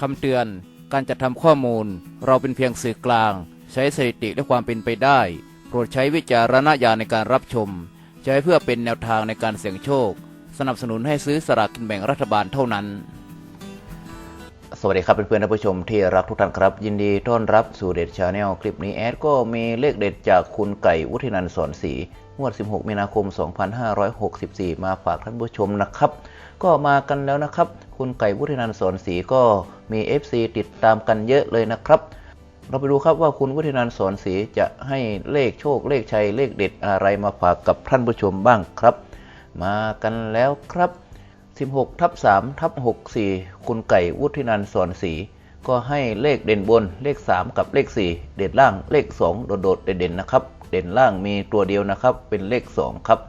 คำเตือน การจัดทำข้อมูล เราเป็นเพียงสื่อกลาง ใช้สถิติและความเป็นไปได้ โปรดใช้วิจารณญาณในการรับชม ใช้เพื่อเป็นแนวทางในการเสี่ยงโชค สนับสนุนให้ซื้อสลากกินแบ่งรัฐบาลเท่านั้น สวัสดีครับเพื่อนๆท่านผู้ชมที่รักทุกท่านครับ ยินดีต้อนรับสู่เด็ดชาแนลคลิปนี้แอดก็มีเลขเด็ดจากคุณไก่วุฒินันสอนศรีงวด 16 มีนาคม 2564 มาฝากท่านผู้ชมนะครับ ก็มากันแล้วนะครับ คุณไก่วุฒินันสอนศรีก็มี FC ติดตามกันเยอะเลยนะครับ เราไปดูครับว่าคุณวุฒินันสอนศรีจะให้เลขโชคเลขชัยเลขเด็ดอะไรมาฝากกับท่านผู้ชมบ้างครับ มากันแล้วครับ 16ทับ3ทับ64 คุณไก่วุฒินันท์สอนศรีก็ให้เลขเด่นบนเลข 3 กับเลข 4 เด่นล่างเลข 2 โดดๆเด่นๆนะครับ เด่นล่างมีตัวเดียวนะครับ เป็นเลข 2 ครับ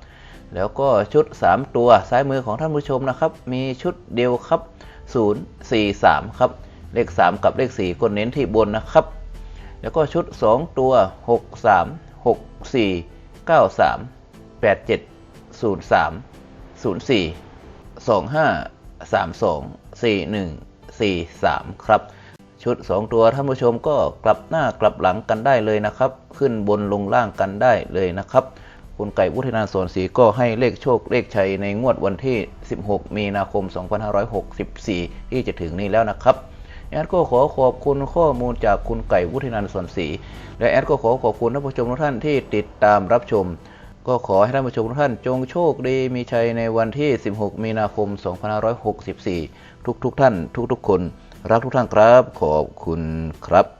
แล้วก็ชุด 3 ตัวซ้ายมือของท่านผู้ชมนะครับ มีชุดเดียวครับ 0 4 3 ครับ เลข 3 กับเลข 4 ก็เน้นที่บนนะครับ แล้วก็ชุด 2 ตัว 6 3 6 4 9 3 8 7 0 3 0 4 2 5 3 2 4 1 4 3 ครับ ชุด 2 ตัวท่านผู้ชมก็กลับหน้ากลับหลังกันได้เลยนะครับ ขึ้นบนลงล่างกันได้เลยนะครับ คุณไก่วุฒินานสวนศรีก็ให้เลขโชคเลขชัยในงวดวันที่ 16 มีนาคม 2564 ที่จะถึงนี้แล้วนะครับแอดก็ขอขอบคุณข้อมูลจากคุณไก่วุฒินันท์สวนศรีและแอดก็ขอขอบคุณท่านผู้ชมทุกท่านที่ติดตามรับชม ก็ขอให้ท่านผู้ชมทุกท่านจงโชคดีมีชัยในวันที่ 16 มีนาคม 2564 ทุกๆทท่าน ทุกๆคน รักทุกท่านครับ ขอบคุณครับ